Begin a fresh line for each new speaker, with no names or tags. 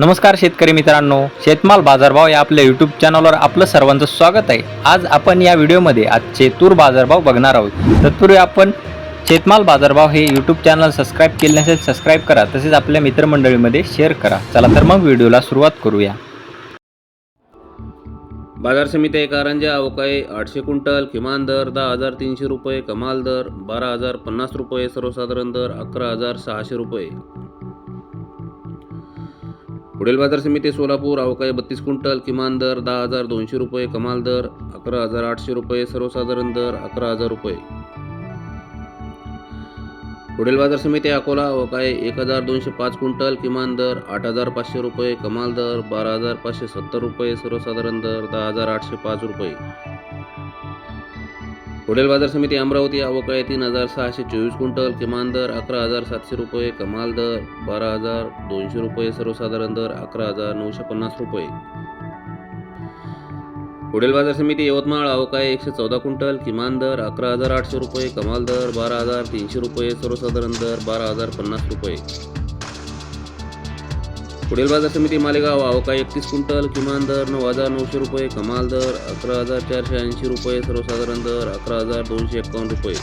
नमस्कार शेतकरी मित्रांनो शेतमाल बाजारभाव या आपल्या यूट्यूब चॅनलवर आपलं सर्वांचं स्वागत आहे. आज आपण या व्हिडिओमध्ये आजचे तूर बाजारभाव बघणार आहोत. तत्पूर्वी आपण शेतमाल बाजारभाव हे यूट्यूब चॅनल सबस्क्राईब केले नसेल सबस्क्राईब करा. तसेच आपल्या मित्रमंडळीमध्ये शेअर करा. चला तर मग व्हिडिओला सुरुवात करूया.
बाजार समिती कारंजा अवकाळी आठशे क्विंटल किमान दर दहा हजार तीनशे रुपये कमाल दर बारा हजार पन्नास रुपये सर्वसाधारण दर अकरा हजार सहाशे रुपये. पुढील बाजार समिती सोलापूर अवकाळी बत्तीस क्विंटल किमान दर दहा हजार दोनशे रुपये कमाल दर अकरा हजार आठशे रुपये सर्वसाधारण दर अकरा हजार रुपये. पुढील बाजार समिती अकोला अवकाळी एक हजार दोनशे पाच क्विंटल किमान दर आठ हजार पाचशे रुपये कमाल दर बारा हजार पाचशे सत्तर रुपये सर्वसाधारण दर दहा हजार आठशे पाच रुपये. पुढील बाजार समिती अमरावती अवकाळी तीन हजार सहाशे चोवीस क्विंटल. किमान दर अकरा हजार सातशे रुपये कमाल दर बारा हजार दोनशे रुपये सर्वसाधारण दर अकरा हजार नऊशे पन्नास रुपये. पुढील बाजार समिती यवतमाळ अवकाळी एकशे चौदा क्विंटल. किमान दर अकरा हजार आठशे रुपये कमाल दर बारा हजार तीनशे रुपये सर्वसाधारण दर बारा हजार पन्नास रुपये. पुढील बाजार समिती मालेगाव अवकाळी एकतीस क्विंटल किमान दर नऊ हजार नऊशे रुपये कमाल दर अकरा हजार चारशे ऐंशी रुपये सर्वसाधारण दर अकरा हजार दोनशे एकावन्न रुपये.